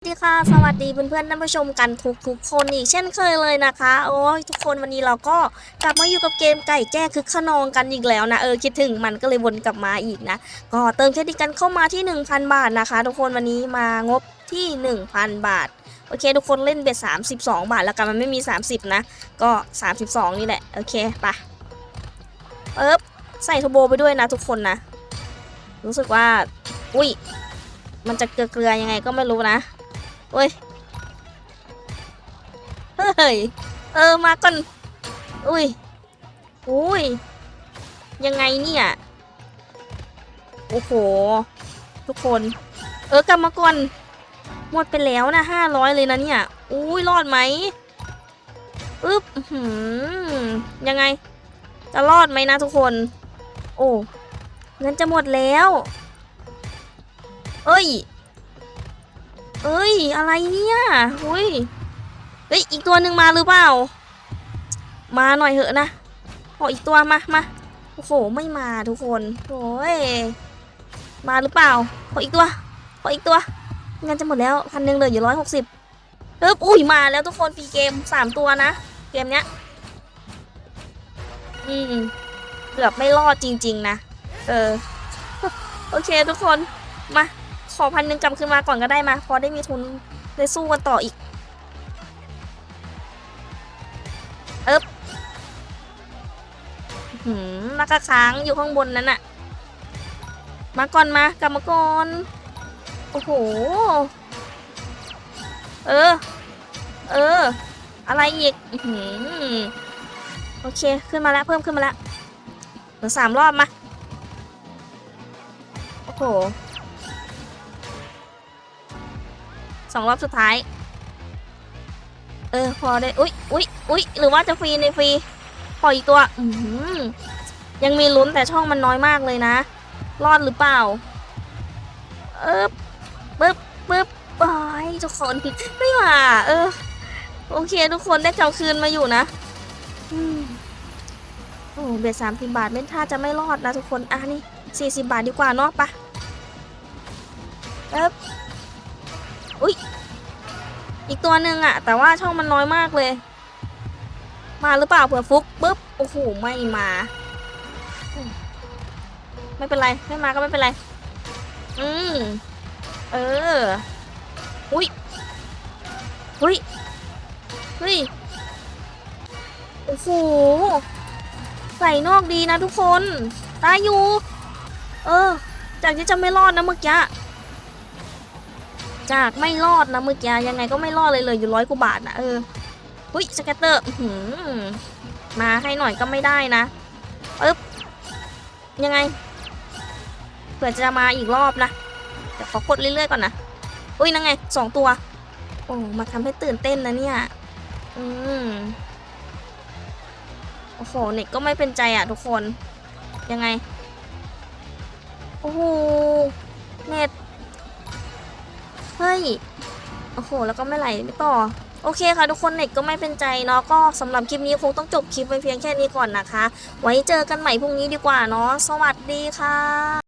สวัสดีค่ะสวัสดีเพื่อนๆท่านผู้ชมกันทุกทุกคนอีกเช่นเคยเลยนะคะ โอ้ยทุกคนวันนี้เราก็กลับมาอยู่กับเกมไก่แจ้คึกขนองกันอีกแล้วนะเออคิดถึงมันก็เลยวนกลับมาอีกนะก็เติมเครดิตกันเข้ามาที่ 1,000 บาทนะคะ ทุกคนวันนี้มางบที่ 1,000 บาทโอเค ทุกคนเล่นเบ็ด32 บาทแล้วกันมันไม่มี 30 นะ ก็ 32 นี่แหละโอเคไปะเอ๊บใส่ทอร์โบไปด้วยนะทุกคนนะ รู้สึกว่า อุ้ยมันจะเกลือๆยังไงก็ไม่รู้นะ เฮ้ย เฮ้ย เออ มาก่อน อุ้ย อุ้ย ยังไงเนี่ย โอ้โห ทุกคน เออกลับมาก่อน หมดไปแล้วนะห้าร้อยเลยนะเนี่ย อุ้ย รอดไหมอึ๊บหือยังไง จะรอดไหมนะทุกคน โอ้ เงินจะหมดแล้ว เอ้ย เอ้ย อะไรเนี่ยอุ้ยเฮ้ย อีกตัวหนึ่งมาหรือเปล่า มาหน่อยเหอะนะขออีกตัวมามาโอ้โห ไม่มาทุกคนโอ้ย มาหรือเปล่า ขออีกตัว ขออีกตัวเงินจะหมดแล้วพันหนึ่งเหลืออยู่ร้อยหกสิบเอ๊บอุ้ย มาแล้วทุกคนฟรีเกมสามตัวนะ เกมเนี้ย อืม เกือบไม่รอดจริง ๆ นะ เออ โอเคทุกคน มา ขอพันหนึ่งกลับคืนมาก่อนก็ได้มา พอได้มีทุนได้สู้กันต่ออีก เอ๊บหืมแล้วก็ค้างอยู่ข้างบนนั้นอะมาก่อนมากลับมาก่อน โอ้โห เออ เออ อะไรอีกหือโอเค ขึ้นมาแล้ว เพิ่มขึ้นมาแล้วเหลือสามรอบมา โอ้โห สองรอบสุดท้าย เออ พอได้ อุ๊ยอุ๊ยอุ๊ยหรือว่าจะฟรีในฟรีพออีกตัว อืยังมีลุ้นแต่ช่องมันน้อยมากเลยนะ รอดหรือเปล่า เออปึ๊บปึ๊บบายทุกคนไม่มาเออ โอเค ทุกคนได้กลับคืนมาอยู่นะอืมโอ้เบ็ดสามสิบบาทไม่ท่าจะไม่รอดนะทุกคน อะนี่สี่สิบบาทดีกว่าเนาะปะเอ๊บ อุ้ยอีกตัวหนึ่งอะแต่ว่าช่องมันน้อยมากเลย มาหรือเปล่าเผื่อฟุกปุ๊บโอ้โหไม่มา ไม่เป็นไรไม่มาก็ไม่เป็นไร อืมเอออุ้ยอุ้ยเฮ้ยโอ้โหใส่นอกดีนะทุกคนตายอยู่ เออจากที่จะไม่รอดนะเมื่อกี้ จากไม่รอดนะเมื่อกี้ยังไงก็ไม่รอดเลยเลยอยู่ร้อยกว่าบาทนะเออหุ้ยสแกตเตอร์มาให้หน่อยก็ไม่ได้นะปึ๊บยังไงเผื่อจะมาอีกรอบนะเดี๋ยวขอกดเรื่อยๆก่อนนะอุ้ยนั่งไงสองตัว โอ้มาทำให้ตื่นเต้นนะเนี่ยอืมโอ้โหเน็ตก็ไม่เป็นใจอะทุกคน ยังไง โอ้โห โอ้โห แล้วก็ไม่ไหลไม่ต่อ โอเคค่ะทุกคนเน็ตก็ไม่เป็นใจเนาะ ก็สำหรับคลิปนี้คงต้องจบคลิปไปเพียงแค่นี้ก่อนนะคะ ไว้เจอกันใหม่พรุ่งนี้ดีกว่าเนาะ สวัสดีค่ะ